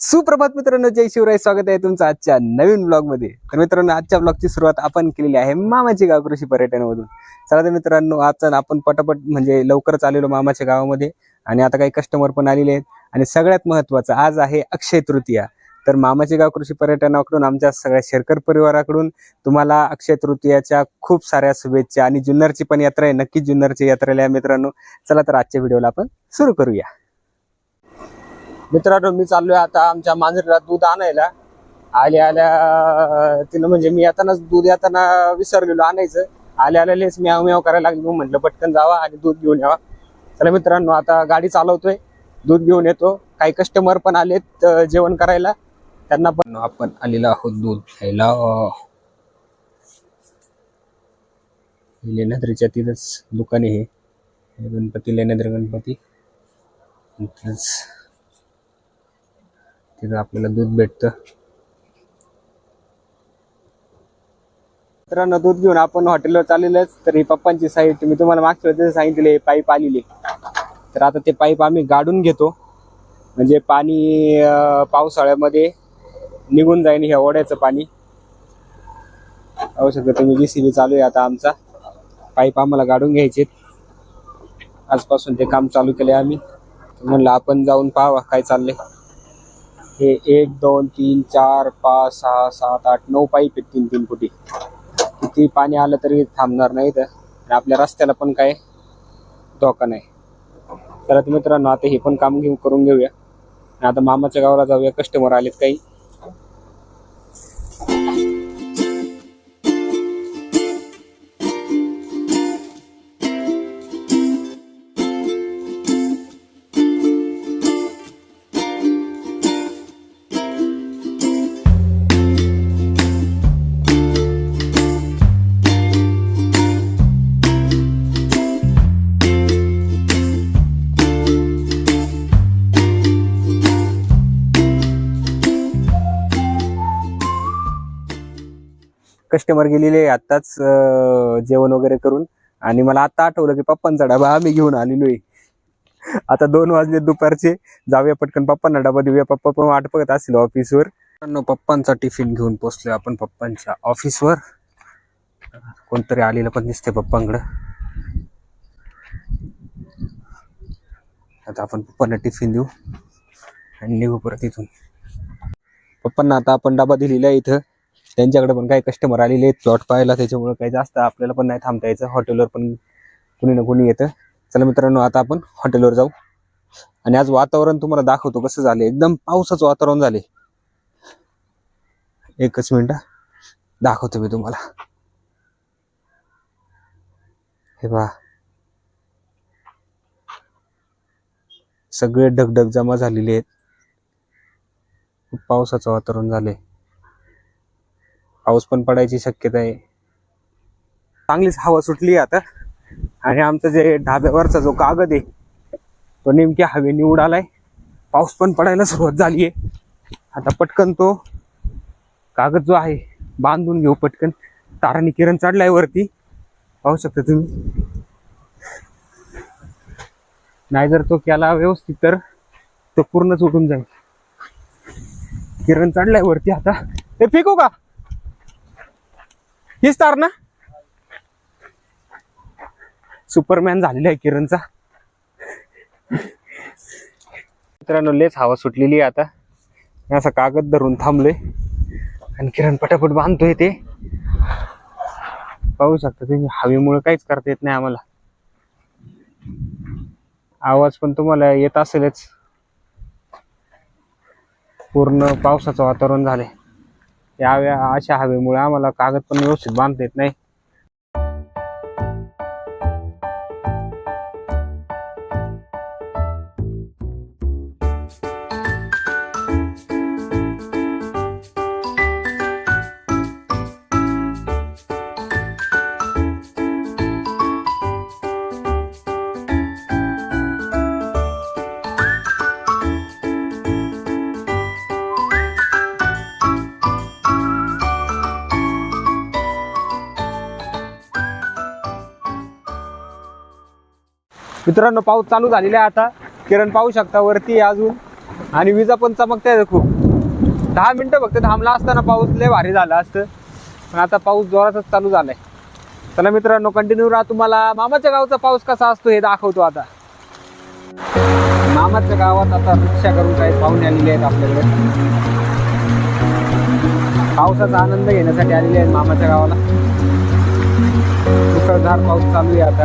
सुप्रभात मित्रांनो जय शिवराय. स्वागत आहे तुमचं आजच्या नवीन ब्लॉगमध्ये तर मित्रांनो आजच्या ब्लॉगची सुरुवात आपण केलेली आहे मामाची गाव कृषी पर्यटनामधून. चला तर मित्रांनो आज आपण पटापट म्हणजे लवकरच आलेलो मामाच्या गावामध्ये आणि आता काही कस्टमर पण आलेले आहेत. आणि सगळ्यात महत्वाचं आज आहे अक्षय तृतीया. तर मामाचे गाव कृषी पर्यटनाकडून आमच्या सगळ्या शेरकर परिवाराकडून तुम्हाला अक्षय तृतीयाच्या खूप साऱ्या शुभेच्छा आणि जुन्नरची पण यात्रा आहे. नक्की जुन्नरची यात्रेला या मित्रांनो. चला तर आजच्या व्हिडिओला आपण सुरू करूया. मित्रांनो मी चाललोय आता आमच्या मांजरीला दूध आणायला. आल्या आल्या तिनं म्हणजे मी येतानाच दूध येताना विसरलेलो आणायचं. आल्या आल्या लेच म्याव म्याव करायला लागली. मग म्हटलं पटकन जावा आणि दूध घेऊन यावा. चला मित्रांनो आता गाडी चालवतोय. दूध घेऊन येतो. काही कस्टमर पण आलेत जेवण करायला. त्यांना पण आपण आलेलो आहोत दूध घ्यायला लेण्याद्रीच्या तिथंच दुकान आहे. हे गणपती लेण्याद्री गणपती. तिथं आपल्याला दूध भेटतं. मित्रांनो दूध घेऊन आपण हॉटेलवर चाललेलंच तर ही पप्पांची साईट मी तुम्हाला मागच्या वेळेस सांगितले पाईप आलेली तर आता ते पाईप आम्ही गाडून घेतो. म्हणजे पाणी पावसाळ्यामध्ये निघून जाईन ह्या ओढ्याचं पाणी. पाहू शकता तुम्ही बी चालू आहे आता आमचा. पाईप आम्हाला गाडून घ्यायचे आजपासून ते काम चालू केले आम्ही. म्हणलं आपण जाऊन पाहावा काय चाललंय. हे एक दोन तीन चार पाच सहा सात आठ नऊ पाईप आहेत तीन तीन फुटी. किती पाणी आलं तरी थांबणार नाही तर आणि आपल्या रस्त्याला पण काय धोका नाही. तर मित्रांनो आता हे पण काम घेऊ करून घेऊया. आता मामाच्या गावाला जाऊया. कस्टमर आलेत काही. कस्टमर गेलेले आत्ताच जेवण वगैरे करून. आणि मला आता आठवलं की पप्पांचा डबा आम्ही घेऊन आलेलो आहे. आता दोन वाजले दुपारचे. जाऊया पटकन पप्पांना डबा देऊया. पप्पा पण वाट बघत असेल ऑफिसवर पप्पांचा टिफिन घेऊन पोचलोय आपण पप्पांच्या ऑफिसवर कोणतरी आलेलं पण दिसते पप्पांकडं. आता आपण पप्पांना टिफिन देऊ. आणि निघू परत इथून. पप्पांना आता आपण डबा दिलेला आहे इथं. त्यांच्याकडे पण काही कस्टमर आलेले आहेत. प्लॉट पाहायला त्याच्यामुळे काही जास्त आपल्याला पण नाही थांबता यायचं. हॉटेलवर पण कुणी ना कुणी येतं. चला मित्रांनो आता आपण हॉटेलवर जाऊ. आणि आज वातावरण तुम्हाला दाखवतो कसं झालं एकदम पावसाचं वातावरण झाले एकच मिनिट. दाखवतो मी तुम्हाला. हे पहा. सगळे ढगढग जमा झालेले आहेत. खूप पावसाचं वातावरण झालंय. पाऊस पण पडायची शक्यता आहे. चांगलीच हवा सुटली आता. आणि आमचा जे ढाब्यावरचा जो कागद आहे तो नेमक्या हवेने उडालाय. पाऊस पण पडायला सुरुवात झाली आहे. आता पटकन तो कागद जो आहे बांधून घेऊ पटकन. ताराने किरण चढलाय वरती. पाहू शकता तुम्ही. नाही जर तो केला व्यवस्थित तर तो पूर्णच उठून जाईल. किरण चढलाय वरती आता. ते फेकू का? हीच तार ना. सुपरमॅन झालेला आहे किरणचा. मित्रांनो लेच हवा सुटलेली आहे आता. असं कागद धरून थांबलोय. आणि किरण पटापट बांधतोय ते. पाहू शकता तुम्ही हवेमुळे काहीच करता येत नाही आम्हाला. आवाज पण तुम्हाला येत असेलच. पूर्ण पावसाचं वातावरण झालंय. या अशा हवेमुळे आम्हाला कागद पण व्यवस्थित बांधता येत नाही. मित्रांनो पाऊस चालू झालेला आहे आता. किरण पाहू शकता वरती अजून. आणि विजा पण चमकते खूप. दहा मिनटं फक्त थांबला असताना पाऊस लय भारी झाला असतं. पण आता पाऊस जोरातच चालू झालाय. चला मित्रांनो कंटिन्यू राहा तुम्हाला. मामाच्या गावचा पाऊस कसा असतो हे दाखवतो आता. मामाच्या गावात आता रिक्षा करून काही पाहुणे आलेले आहेत आपल्याकडे. पावसाचा आनंद घेण्यासाठी आलेले आहेत मामाच्या गावाला. मुसळधार पाऊस चालू आहे आता.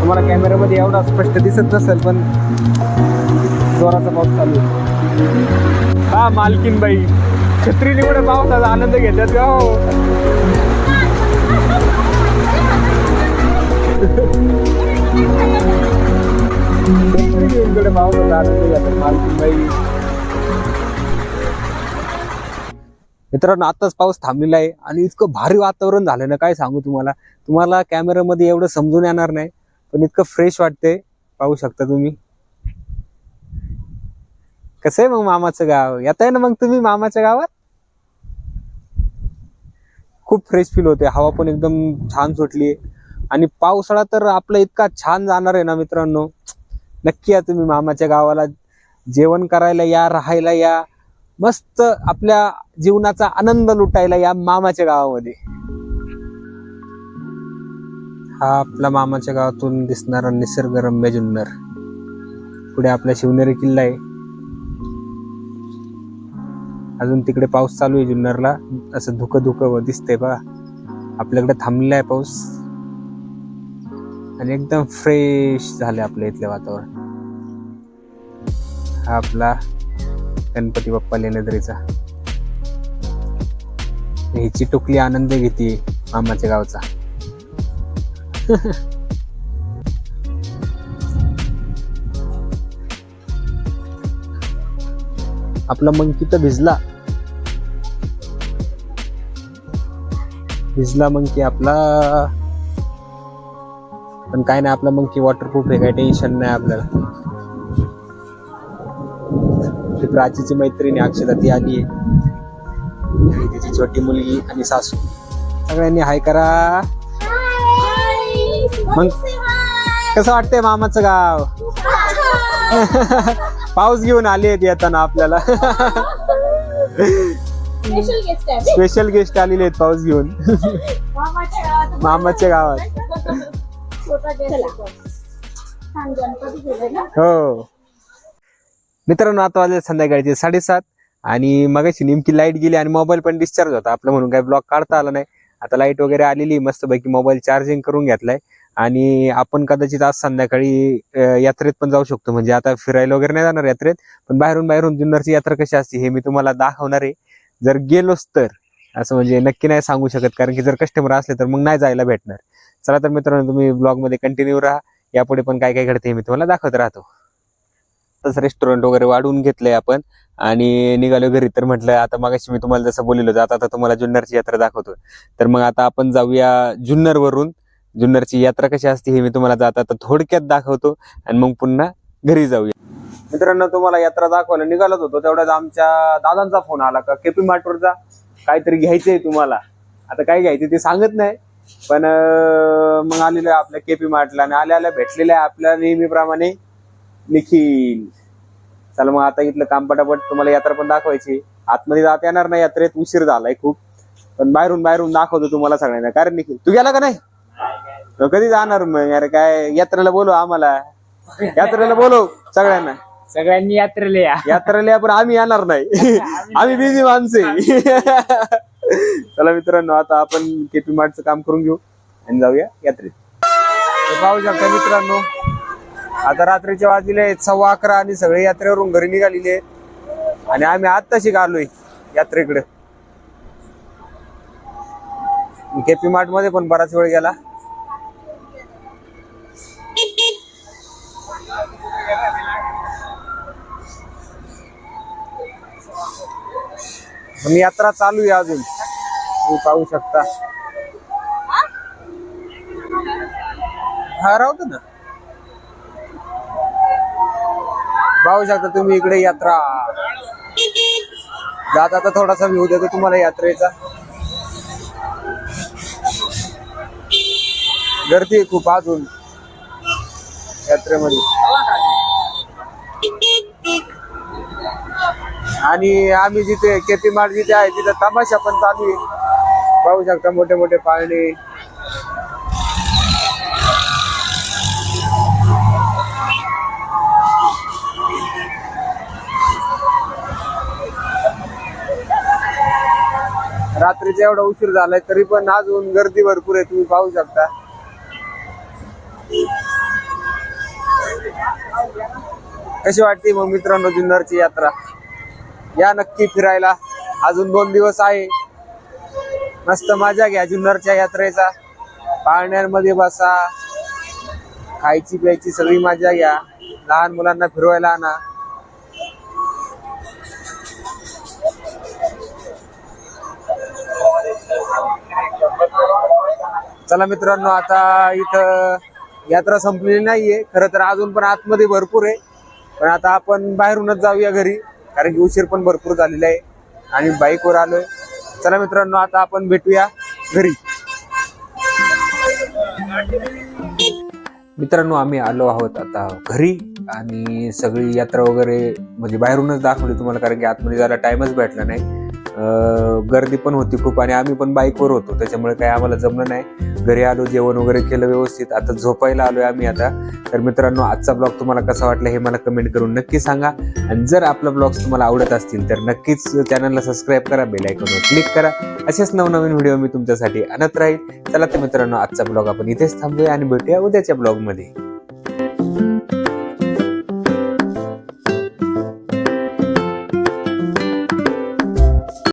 तुम्हाला कॅमेऱ्यामध्ये एवढा स्पष्ट दिसत नसेल पण जोराचा पाऊस चालू आहे. हा मालकीन बाई छत्री निवड पावसाचा आनंद घेतात का हो? पावसाचा आनंद घेतात मालकीन बाई मित्रांनो आताच पाऊस थांबलेला आहे आणि इतकं भारी वातावरण झालं ना काय सांगू तुम्हाला? तुम्हाला कॅमेऱ्यामध्ये एवढं समजून येणार नाही पण इतकं फ्रेश वाटते पाहू शकता तुम्ही. कसं आहे मग मामाचं गाव? येत आहे ना मग तुम्ही मामाच्या गावात? खूप फ्रेश फील होते. हवा पण एकदम छान सुटली आणि पावसाळा तर आपला इतका छान जाणार आहे ना मित्रांनो. नक्की या तुम्ही मामाच्या गावाला. जेवण करायला या राहायला या. मस्त आपल्या जीवनाचा आनंद लुटायला या मामाच्या गावामध्ये. हा आपला मामाच्या गावातून दिसणारा निसर्गरम्य जुन्नर. पुढे आपला शिवनेरी किल्ला आहे. अजून तिकडे पाऊस चालू आहे जुन्नरला. असं धुकं धुकं दिसतंय बघा. आपल्याकडे थांबलेला आहे पाऊस. आणि एकदम फ्रेश झाले आपल्या इथले वातावरण. हा आपला गणपती बाप्पा लेणेदरीचा ह्याची टोकली आनंद घेते मामाच्या गावचा. आपला मंकी तर भिजला. भिजला मंकी आपला. पण काय नाही आपला मंकी वॉटरप्रूफ आहे काय टेन्शन नाही आपल्याला. प्राचीची मैत्रिणी अक्षता ती आली आणि तिची छोटी मुलगी आणि सासू. सगळ्यांनी हाय करा. मग कसं वाटतंय मामाचं गाव? पाऊस घेऊन आले आहेत येताना आपल्याला. स्पेशल गेस्ट आहे स्पेशल गेस्ट आलेले आहेत पाऊस घेऊन. मामाच्या गावात. हो. मित्रांनो आता वाजले संध्याकाळचे साडेसात. आणि मगाशी नेमकी लाइट गेली आणि मोबाईल पण डिस्चार्ज होता. आपलं म्हणून काही ब्लॉक काढता आला नाही. आता लाइट वगैरे आलेली मस्तपैकी मोबाईल चार्जिंग करून घेतलाय. आणि आपण कदाचित आज संध्याकाळी यात्रेत पण जाऊ शकतो. म्हणजे आता फिरायला वगैरे नाही जाणार यात्रेत पण बाहेरून बाहेरून जुन्नरची यात्रा कशी असते हे मी तुम्हाला दाखवणार आहे. जर गेलोच तर असं म्हणजे नक्की नाही सांगू शकत. कारण की जर कस्टमर असले तर मग नाही जायला भेटणार. चला तर मित्रांनो तुम्ही ब्लॉगमध्ये कंटिन्यू राहा. यापुढे पण काय काय घडते हे मी तुम्हाला दाखवत राहतो. तसं रेस्टॉरंट वगैरे वाढवून घेतलंय आपण. आणि निघालो घरी तर म्हटलं आता मगाशी मी तुम्हाला जसं बोललो होतो, आता आता तुम्हाला जुन्नरची यात्रा दाखवतो तर मग आता आपण जाऊया जुन्नरवरून जुन्नरची यात्रा कशी असते हे मी तुम्हाला जाता आता थोडक्यात दाखवतो. आणि मग पुन्हा घरी जाऊया. मित्रांनो तुम्हाला यात्रा दाखवायला निघालत होतो. तेवढ्याच आमच्या दादांचा फोन आला का केपी मार्टवरचा? काहीतरी घ्यायचंय तुम्हाला. आता काय घ्यायचं ते सांगत नाही. पण मग आलेलं आहे आपल्या केपी मार्टला आणि आल्या आल्या भेटलेल्या आहे आपल्या नेहमीप्रमाणे. निखिल. चला मग आता इथलं काम पटापट तुम्हाला यात्रा पण दाखवायची. आतमध्ये जात येणार नाही यात्रेत उशीर झालाय खूप. पण बाहेरून बाहेरून दाखवतो तुम्हाला सगळ्यांना. कारण निखिल तू गेला का नाही? कधी जाणार मग? अरे काय यात्रेला बोलव आम्हाला. यात्रेला बोलव सगळ्यांना. सगळ्यांनी यात्रेला या. यात्रेला पण आम्ही येणार नाही. आम्ही बिझी माणसे चला मित्रांनो आता आपण केपी मार्टचं काम करून घेऊ आणि जाऊया यात्रेत. पाहू शकता मित्रांनो. आता रात्रीचे वाजलेले आहेत सव्वा अकरा आणि सगळे यात्रेवरून घरी निघालेले आहेत. आणि आम्ही आत्ताशी आलोय यात्रेकडे. केपी मार्टमध्ये पण बराच वेळ गेला. पण यात्रा चालू आहे अजून. तुम्ही पाहू शकता. हा राहतो ना. पाहू शकता तुम्ही इकडे यात्रा. जात आता थोडासा व्ह्यू देतो तुम्हाला यात्रेचा. गर्दी आहे खूप अजून. यात्रेमध्ये. आणि आम्ही जिथे केपीमार जिथे आहे तिथं तमाशा पण चालू आहे. पाहू शकता मोठे मोठे पाळणे. रात्रीचा एवढा उशीर झालाय तरी पण अजून गर्दी भरपूर आहे तुम्ही पाहू शकता. कशी वाटते मग मित्रांनो जुन्नरची यात्रा? या नक्की फिरायला. अजून दोन दिवस आहे. मस्त मजा घ्या जुन्नरच्या यात्रेचा. पाळण्यांमध्ये बसा. खायची प्यायची सगळी मजा घ्या. लहान मुलांना फिरवायला आणा. चला मित्रांनो आता इथं यात्रा संपलेली नाहीये. खरं तर अजून पण आतमध्ये भरपूर आहे. पण आता आपण बाहेरूनच जाऊया घरी कारण की उशीर पण भरपूर झालेला आहे आणि बाईकवर आलोय. चला मित्रांनो आता आपण भेटूया घरी. मित्रांनो आम्ही आलो आहोत आता घरी आणि सगळी यात्रा वगैरे म्हणजे बाहेरूनच दाखवली तुम्हाला कारण की आतमध्ये जायला टाइमच भेटला नाही. गर्दी पण होती खूप आणि आम्ही पण बाईकवर होतो. त्याच्यामुळे काही आम्हाला जमलं नाही. घरी आलो जेवण वगैरे केलं व्यवस्थित. आता झोपायला आलोय आम्ही आता. तर मित्रांनो आजचा ब्लॉग तुम्हाला कसा वाटला हे मला कमेंट करून नक्की सांगा. आणि जर आपला ब्लॉग्स तुम्हाला आवडत असतील तर नक्कीच चॅनलला सबस्क्राईब करा बेल आयकॉनवर क्लिक करा. असेच नवनवीन व्हिडिओ मी तुमच्यासाठी आणत राहील. चला तर मित्रांनो आजचा ब्लॉग आपण इथेच थांबूया आणि भेटूया उद्याच्या ब्लॉगमध्ये